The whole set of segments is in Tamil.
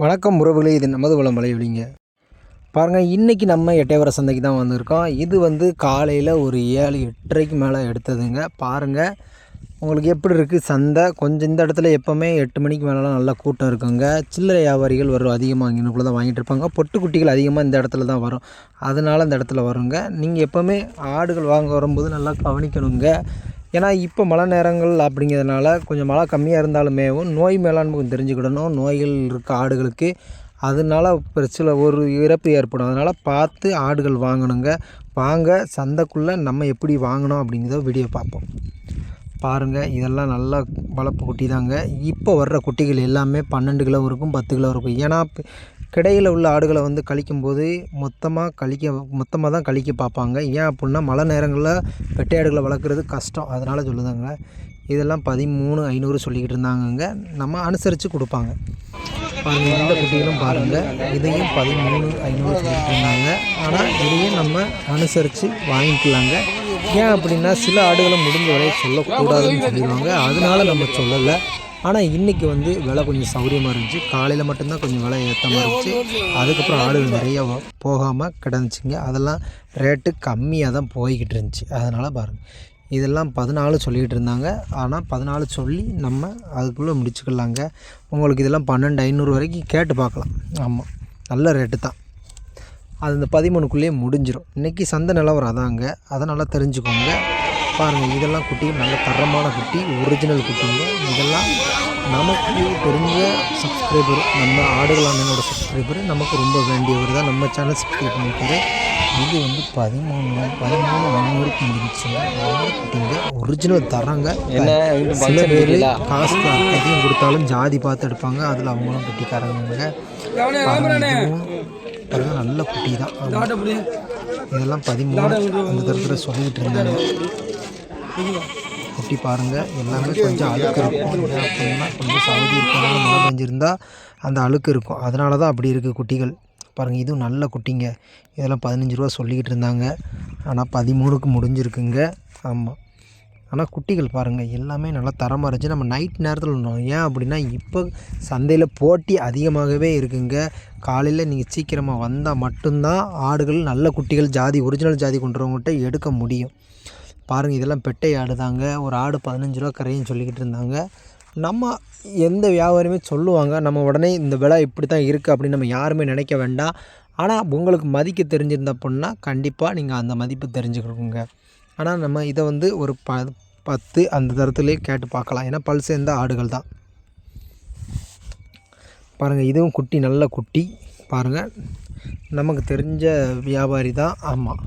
வணக்கம் உறவுகளே இது நமது வளம் மலையொலிங்க பாருங்கள் இன்றைக்கி நம்ம எட்டையவர சந்தைக்கு தான் வந்திருக்கோம். இது வந்து காலையில் ஒரு ஏழு எட்டரைக்கு மேலே எடுத்ததுங்க. பாருங்கள் உங்களுக்கு எப்படி இருக்குது சந்தை? கொஞ்சம் இந்த இடத்துல எப்போவுமே எட்டு மணிக்கு மேலெலாம் நல்லா கூட்டம் இருக்குங்க. சில்லறை வியாபாரிகள் வரும் அதிகமாக இங்கனுக்குள்ளே தான் வாங்கிட்டு இருப்பாங்க. பொட்டுக்குட்டிகள் அதிகமாக இந்த இடத்துல தான் வரும். அதனால் இந்த இடத்துல வருங்க. நீங்கள் எப்போவுமே ஆடுகள் வாங்க வரும்போது நல்லா கவனிக்கணுங்க. ஏன்னா இப்போ மழை நேரங்கள் அப்படிங்கிறதுனால கொஞ்சம் மழை கம்மியாக இருந்தாலுமேவும் நோய் மேலாண்மை தெரிஞ்சுக்கிடணும். நோய்கள் இருக்க ஆடுகளுக்கு. அதனால சில ஒரு இறப்பு ஏற்படும். அதனால் பார்த்து ஆடுகள் வாங்கணுங்க. வாங்க சந்தைக்குள்ளே நம்ம எப்படி வாங்கணும் அப்படிங்கிறத வீடியோ பார்ப்போம். பாருங்கள் இதெல்லாம் நல்லா வளர்ப்பு குட்டி தாங்க. இப்போ வர்ற குட்டிகள் எல்லாமே பன்னெண்டு கிலோ இருக்கும் பத்து கிலோ இருக்கும். ஏன்னா கிடையில் உள்ள ஆடுகளை வந்து கழிக்கும்போது மொத்தமாக கழிக்க மொத்தமாக தான் கழிக்க பார்ப்பாங்க. ஏன் அப்படின்னா மழை நேரங்களில் பெட்டை ஆடுகளை வளர்க்குறது கஷ்டம். அதனால் சொல்லுதாங்க. இதெல்லாம் பதிமூணு ஐநூறு சொல்லிக்கிட்டு இருந்தாங்கங்க. நம்ம அனுசரித்து கொடுப்பாங்க. பாருங்கள் எந்த குட்டிகளும் பாருங்கள் இதையும் பதிமூணு ஐநூறு சொல்லிட்டு இருந்தாங்க. ஆனால் இதையும் நம்ம அனுசரித்து வாங்கிக்கலாங்க. ஏன் அப்படின்னா சில ஆடுகளை முடிஞ்ச வரை சொல்லக்கூடாதுன்னு சொல்லிடுவாங்க. அதனால நம்ம சொல்லலை. ஆனால் இன்றைக்கி வந்து விலை கொஞ்சம் சௌரியமாக இருந்துச்சு. காலையில் மட்டும்தான் கொஞ்சம் விலை ஏற்றமாக இருந்துச்சு. அதுக்கப்புறம் ஆடுகள் நிறைய போகாமல் கிடந்துச்சிங்க. அதெல்லாம் ரேட்டு கம்மியாக தான் போய்கிட்டு இருந்துச்சு. அதனால் பாருங்கள் இதெல்லாம் பதினாலு சொல்லிக்கிட்டு இருந்தாங்க. ஆனால் பதினாலு சொல்லி நம்ம அதுக்குள்ளே முடிச்சுக்கலாங்க. உங்களுக்கு இதெல்லாம் பன்னெண்டு ஐநூறு வரைக்கும் கேட்டு பார்க்கலாம். ஆமாம் நல்ல ரேட்டு தான். அது இந்த பதிமூணுக்குள்ளேயே முடிஞ்சிடும் இன்றைக்கி சந்தை நிலவரம் அதாங்க. அதை நல்லா தெரிஞ்சுக்கோங்க. பாருங்கள் இதெல்லாம் குட்டி நல்ல தரமான குட்டி ஒரிஜினல் குட்டிங்க. இதெல்லாம் நமக்கு தெரிஞ்ச சப்ஸ்கிரைபர் நம்ம ஆடுகள் அண்ணனோட சப்ஸ்கிரைபர் நமக்கு ரொம்ப வேண்டியவர் தான் நம்ம சேனல் சப்ஸ்கிரைப் பண்ணியிருக்காரு இது வந்து பதிமூணு பதிமூணு முந்நூறுக்கு முடிஞ்சுங்க குட்டிங்க ஒரிஜினல் தராங்க. சில பேர் காசு அதிகம் கொடுத்தாலும் ஜாதி பார்த்து எடுப்பாங்க. அதில் அவங்களும் குட்டிக்காரங்க பாருங்க நல்ல குட்டி தான். இதெல்லாம் பதிமூணு அந்த தரத்தில் சொல்லிக்கிட்டு இருந்தாங்க. குட்டி பாருங்கள் எல்லாமே கொஞ்சம் அழுக்கு இருக்கும். அப்படின்னா கொஞ்சம் சவுதி இருக்கனால மழை பெஞ்சிருந்தா அந்த அழுக்கு இருக்கும். அதனால தான் அப்படி இருக்குது குட்டிகள். பாருங்கள் இதுவும் நல்ல குட்டிங்க. இதெல்லாம் பதினஞ்சு ரூபா சொல்லிக்கிட்டு இருந்தாங்க. ஆனால் பதிமூணுக்கு முடிஞ்சிருக்குங்க. ஆமாம் ஆனால் குட்டிகள் பாருங்கள் எல்லாமே நல்லா தரமாக இருந்துச்சு. நம்ம நைட் நேரத்தில் இருந்தோம் ஏன் அப்படின்னா இப்போ சந்தையில் போட்டி அதிகமாகவே இருக்குங்க. காலையில் நீங்கள் சீக்கிரமாக வந்தால் மட்டும்தான் ஆடுகள் நல்ல குட்டிகள் ஜாதி ஒரிஜினல் ஜாதி கொண்டுறவங்ககிட்ட எடுக்க முடியும். பாருங்கள் இதெல்லாம் பெட்டை ஆடு தாங்க. ஒரு ஆடு பதினஞ்சு ரூபா கரையும் சொல்லிக்கிட்டு இருந்தாங்க. நம்ம எந்த வியாபாரியுமே சொல்லுவாங்க நம்ம உடனே இந்த விலை இப்படி தான் இருக்குது அப்படின்னு நம்ம யாருமே நினைக்க வேண்டாம். ஆனால் உங்களுக்கு மதிக்க தெரிஞ்சிருந்த அப்படின்னா கண்டிப்பாக நீங்கள் அந்த மதிப்பு தெரிஞ்சுக்கணுங்க. ஆனால் நம்ம இதை வந்து ஒரு ப பத்து அந்த தரத்துலேயே கேட்டு பார்க்கலாம். ஏன்னா பல் சேர்ந்த ஆடுகள் தான். பாருங்கள் இதுவும் குட்டி நல்ல குட்டி. பாருங்கள் நமக்கு தெரிஞ்ச வியாபாரி தான். ஆமாம்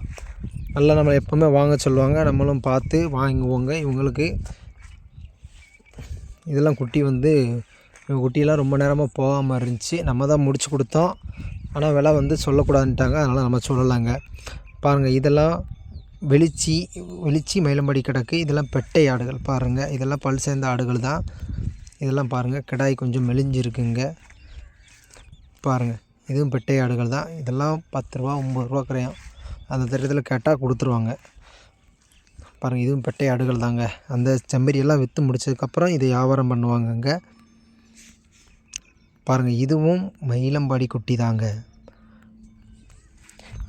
நல்லா நம்ம எப்போவுமே வாங்க சொல்லுவாங்க. நம்மளும் பார்த்து வாங்குவோங்க இவங்களுக்கு. இதெல்லாம் குட்டி வந்து இவங்க குட்டியெல்லாம் ரொம்ப நேரமாக போகாமல் இருந்துச்சு. நம்ம தான் முடிச்சு கொடுத்தோம். ஆனால் விலை வந்து சொல்லக்கூடாதுன்ட்டாங்க. அதனால் நம்ம சொல்லலாங்க. பாருங்கள் இதெல்லாம் வெளிச்சி வெளிச்சி மயிலம்படி கிடக்கு. இதெல்லாம் பெட்டை ஆடுகள் பாருங்கள் இதெல்லாம் பல் சேர்ந்த ஆடுகள் தான். இதெல்லாம் பாருங்கள் கிடாய் கொஞ்சம் மெலிஞ்சிருக்குங்க. பாருங்கள் இதுவும் பெட்டை ஆடுகள் தான். இதெல்லாம் பத்து ரூபா ஒம்பது ரூபா குறையும் அந்த தரத்தில் கேட்டால் கொடுத்துருவாங்க. பாருங்கள் இதுவும் பெட்டை ஆடுகள் தாங்க. அந்த செம்பரியெல்லாம் விற்று முடிச்சதுக்கப்புறம் இதை வியாபாரம் பண்ணுவாங்கங்க. பாருங்கள் இதுவும் மயிலம்பாடி குட்டி தாங்க.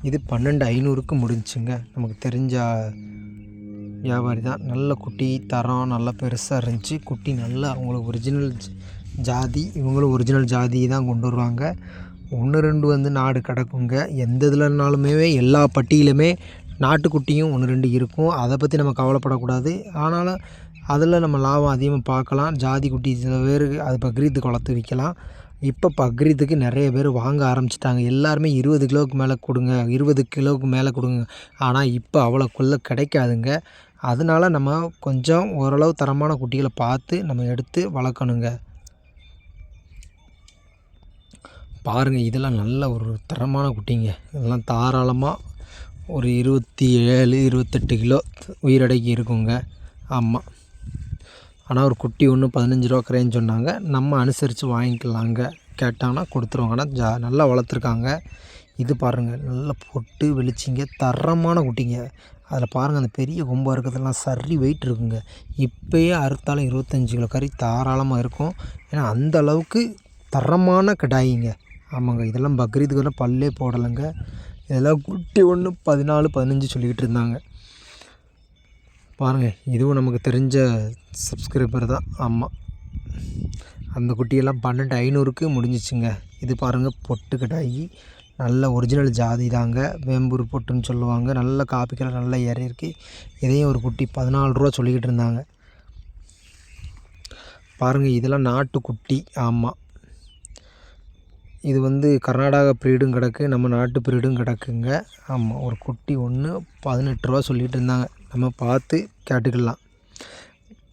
இது பன்னெண்டு ஐநூறுக்கு முடிஞ்சுங்க. நமக்கு தெரிஞ்ச வியாபாரி தான். நல்ல குட்டி தரம் நல்லா பெருசாக இருந்துச்சு. குட்டி நல்லா அவங்களுக்கு ஒரிஜினல் ஜாதி இவங்களும் ஒரிஜினல் ஜாதி தான் கொண்டு வருவாங்க. ஒன்று ரெண்டு வந்து நாடு கிடக்குங்க. எந்த இதுலனாலுமே எல்லா பட்டியிலுமே நாட்டுக்குட்டியும் ஒன்று ரெண்டு இருக்கும். அதை பற்றி நம்ம கவலைப்படக்கூடாது. ஆனாலும் அதில் நம்ம லாபம் அதிகமாக பார்க்கலாம். ஜாதி குட்டி சில பேருக்கு அது பக்ரீத்து குளத்து விற்கலாம் இப்போ பக்ரீத்துக்கு நிறைய பேர் வாங்க ஆரம்பிச்சிட்டாங்க. எல்லாருமே இருபது கிலோவுக்கு மேலே கொடுங்க இருபது கிலோவுக்கு மேலே கொடுங்க. ஆனால் இப்போ அவ்வளோக்குள்ளே கிடைக்காதுங்க. அதனால நம்ம கொஞ்சம் ஓரளவு தரமான குட்டிகளை பார்த்து நம்ம எடுத்து வளர்க்கணுங்க. பாருங்கள் இதெல்லாம் நல்ல ஒரு தரமான குட்டிங்க. இதெல்லாம் தாராளமாக ஒரு இருபத்தி ஏழு இருபத்தெட்டு கிலோ உயிரடைக்கு இருக்குங்க. ஆமாம் ஆனால் ஒரு குட்டி ஒன்று பதினஞ்சு ரூபா கரைன்னு சொன்னாங்க. நம்ம அனுசரித்து வாங்கிக்கலாங்க. கேட்டாங்கன்னா கொடுத்துருவாங்க. ஆனால் ஜா நல்லா வளர்த்துருக்காங்க. இது பாருங்கள் நல்லா பொட்டு வெளிச்சிங்க தரமான குட்டிங்க. அதில் பாருங்கள் அந்த பெரிய கொம்பாக இருக்கிறதெல்லாம் சரி வெயிட் இருக்குங்க. இப்போயே அறுத்தாலும் இருபத்தஞ்சி கிலோ கறி தாராளமாக இருக்கும். ஏன்னா அந்த அளவுக்கு தரமான கடாயிங்க. ஆமாங்க இதெல்லாம் பக்ரீதுக்கெல்லாம் பல்லே போடலைங்க. இதெல்லாம் குட்டி ஒன்று பதினாலு பதினஞ்சு சொல்லிக்கிட்டு இருந்தாங்க. பாருங்கள் இதுவும் நமக்கு தெரிஞ்ச சப்ஸ்கிரைபர் தான். ஆமாம் அந்த குட்டியெல்லாம் பன்னெண்டு ஐநூறுக்கு முடிஞ்சிச்சுங்க. இது பாருங்கள் பொட்டு கடாயி நல்ல ஒரிஜினல் ஜாதி தாங்க. வேம்பூர் பொட்டுன்னு சொல்லுவாங்க. நல்ல காப்பி கலர் நல்லா ஏறி இதையும் ஒரு குட்டி பதினாலு ரூபா சொல்லிக்கிட்டு இருந்தாங்க. பாருங்கள் இதெல்லாம் நாட்டுக்குட்டி ஆமாம் இது வந்து கர்நாடகா ப்ரீடும் கிடக்கு நம்ம நாட்டு ப்ரீடும் கிடக்குங்க. ஆமாம் ஒரு குட்டி ஒன்று பதினெட்டு ரூபா சொல்லிகிட்டு இருந்தாங்க. நம்ம பார்த்து கேட்டுக்கலாம்.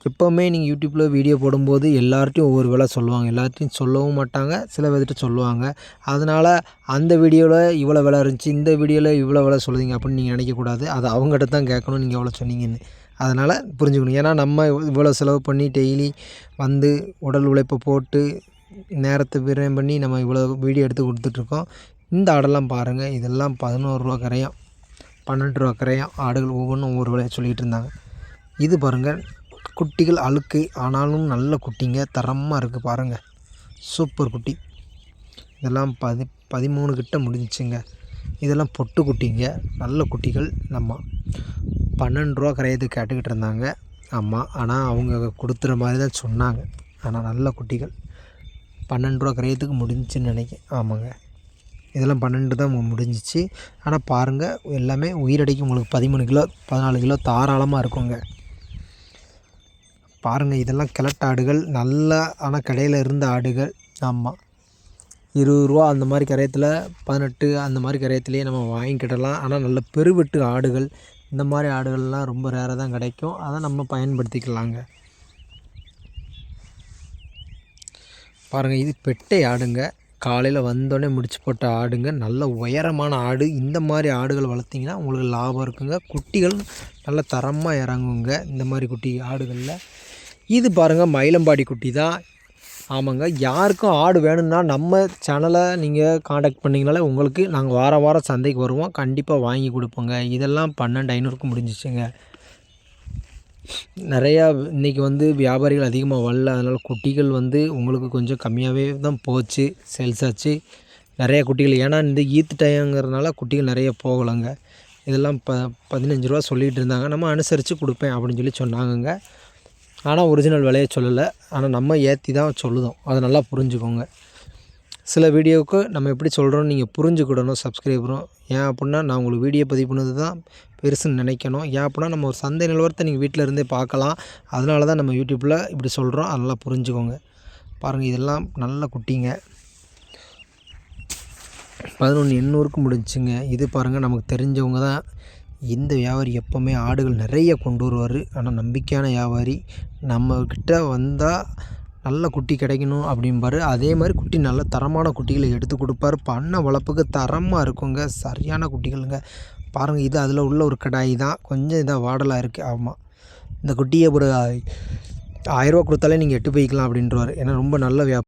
எப்போவுமே நீங்கள் யூடியூப்பில் வீடியோ போடும்போது எல்லார்ட்டையும் ஒவ்வொரு வேலை சொல்லுவாங்க. எல்லாத்தையும் சொல்லவும் மாட்டாங்க. சில பேர்கிட்ட சொல்லுவாங்க. அதனால் அந்த வீடியோவில் இவ்வளோ விலை இருந்துச்சு இந்த வீடியோவில் இவ்வளோ விலை சொல்லுதீங்க அப்படின்னு நீங்கள் நினைக்கக்கூடாது அது அவங்ககிட்ட தான் கேட்கணும். நீங்கள் எவ்வளோ சொன்னீங்கன்னு. அதனால் புரிஞ்சுக்கணும். ஏன்னா நம்ம இவ்வளோ செலவு பண்ணி டெய்லி வந்து உடல் உழைப்பை போட்டு நேரத்தை விரயம் பண்ணி நம்ம இவ்வளோ வீடியோ எடுத்து கொடுத்துட்ருக்கோம். இந்த ஆடெல்லாம் பாருங்கள் இதெல்லாம் பதினோரு ரூபா கரையும் பன்னெண்டு ரூபா கரையும் ஆடுகள் ஒவ்வொன்றும் ஒவ்வொரு விலையை சொல்லிகிட்டு இருந்தாங்க. இது பாருங்கள் குட்டிகள் அழுக்கு ஆனாலும் நல்ல குட்டிங்க. தரமாக இருக்குது பாருங்கள் சூப்பர் குட்டி. இதெல்லாம் பதி பதிமூணு கிட்ட முடிஞ்சிச்சுங்க. இதெல்லாம் பொட்டு குட்டிங்க. நல்ல குட்டிகள். நம்ம பன்னெண்டு ரூபா கரையத்துக்கு கேட்டுக்கிட்டு இருந்தாங்க. ஆமாம் ஆனால் அவங்க கொடுத்துற மாதிரி தான் சொன்னாங்க. ஆனால் நல்ல குட்டிகள். பன்னெண்டு ரூபா கரையத்துக்கு முடிஞ்சுன்னு நினைக்கிறேன். ஆமாங்க. இதெல்லாம் பன்னெண்டு தான் முடிஞ்சிச்சு. ஆனால் பாருங்கள் எல்லாமே உயிரடைக்கு உங்களுக்கு பதிமூணு கிலோ பதினாலு கிலோ தாராளமாக இருக்குங்க. பாருங்கள் இதெல்லாம் கிழட்டு ஆடுகள். நல்ல ஆனால் கடையில் இருந்த ஆடுகள். ஆமாம் இருபது ரூபா அந்த மாதிரி கரையத்தில் பதினெட்டு அந்த மாதிரி கரையத்துலேயே நம்ம வாங்கிக்கிடலாம். ஆனால் நல்ல பெருவெட்டு ஆடுகள் இந்த மாதிரி ஆடுகள்லாம் ரொம்ப ரேராக தான் கிடைக்கும். அதை நம்ம பயன்படுத்திக்கலாங்க. பாருங்கள் இது பெட்டை ஆடுங்க. காலையில் வந்தோடனே முடிச்சு போட்ட ஆடுங்க. நல்ல உயரமான ஆடு. இந்த மாதிரி ஆடுகள் வளர்த்திங்கன்னா உங்களுக்கு லாபம் இருக்குங்க. குட்டிகள் நல்ல தரமாக இறங்குங்க. இந்த மாதிரி குட்டி ஆடுகளில். இது பாருங்கள் மயிலம்பாடி குட்டி தான். ஆமாங்க யாருக்கும் ஆடு வேணும்னா நம்ம சேனலை நீங்கள் காண்டாக்ட் பண்ணிங்கனால உங்களுக்கு நாங்கள் வாரம் வாரம் சந்தைக்கு வருவோம். கண்டிப்பாக வாங்கி கொடுப்போங்க. இதெல்லாம் பன்னெண்டு ஐநூறுக்கு முடிஞ்சிச்சுங்க. நிறையா இன்றைக்கி வந்து வியாபாரிகள் அதிகமாக வரல. அதனால் குட்டிகள் வந்து உங்களுக்கு கொஞ்சம் கம்மியாகவே தான் போச்சு சேல்ஸ் ஆச்சு. நிறையா குட்டிகள் ஏன்னா இந்த ஈத்து டைங்கிறதுனால குட்டிகள் நிறைய போகலைங்க. இதெல்லாம் ப பதினஞ்சு ரூபா சொல்லிகிட்டு இருந்தாங்க. நம்ம அனுசரித்து கொடுப்பேன் அப்படின்னு சொல்லி சொன்னாங்கங்க. ஆனால் ஒரிஜினல் விலையை சொல்லலை. ஆனால் நம்ம ஏற்றி தான் சொல்லுதோம். அதை நல்லா புரிஞ்சுக்கோங்க. சில வீடியோவுக்கு நம்ம எப்படி சொல்கிறோன்னு நீங்கள் புரிஞ்சுக்கிடணும் சப்ஸ்கிரைபரும் ஏன் அப்படின்னா நான் உங்களுக்கு வீடியோ பதிவு பண்ணது தான் பெருசுன்னு நினைக்கணும். ஏன் அப்படின்னா நம்ம ஒரு சந்தை நிலவரத்தை நீங்கள் வீட்டில் இருந்தே பார்க்கலாம். அதனால தான் நம்ம யூடியூப்பில் இப்படி சொல்கிறோம் அதெல்லாம் புரிஞ்சுக்கோங்க. பாருங்கள் இதெல்லாம் நல்ல குட்டிங்க. பதினொன்று எண்ணூறுக்கு முடிஞ்சுங்க இது பாருங்கள் நமக்கு தெரிஞ்சவங்க தான் இந்த வியாபாரி எப்போவுமே ஆடுகள் நிறைய கொண்டு வருவார். ஆனால் நம்பிக்கையான வியாபாரி நம்மக்கிட்ட வந்தால் நல்ல குட்டி கிடைக்கணும் அப்படிம்பாரு. அதே மாதிரி குட்டி நல்ல தரமான குட்டிகளை எடுத்து கொடுப்பாரு. பண்ண வளர்ப்புக்கு தரமாக இருக்குங்க. சரியான குட்டிகளுங்க. பாருங்கள் இது அதில் உள்ள ஒரு கடாய் தான். கொஞ்சம் இதாக வாடலாக இருக்குது ஆமாம் இந்த குட்டியை ஒரு ஆயிரரூவா கொடுத்தாலே நீங்கள் எட்டு போய்க்கலாம் அப்படின்றவாரு. ஏன்னா ரொம்ப நல்ல வியாபாரம்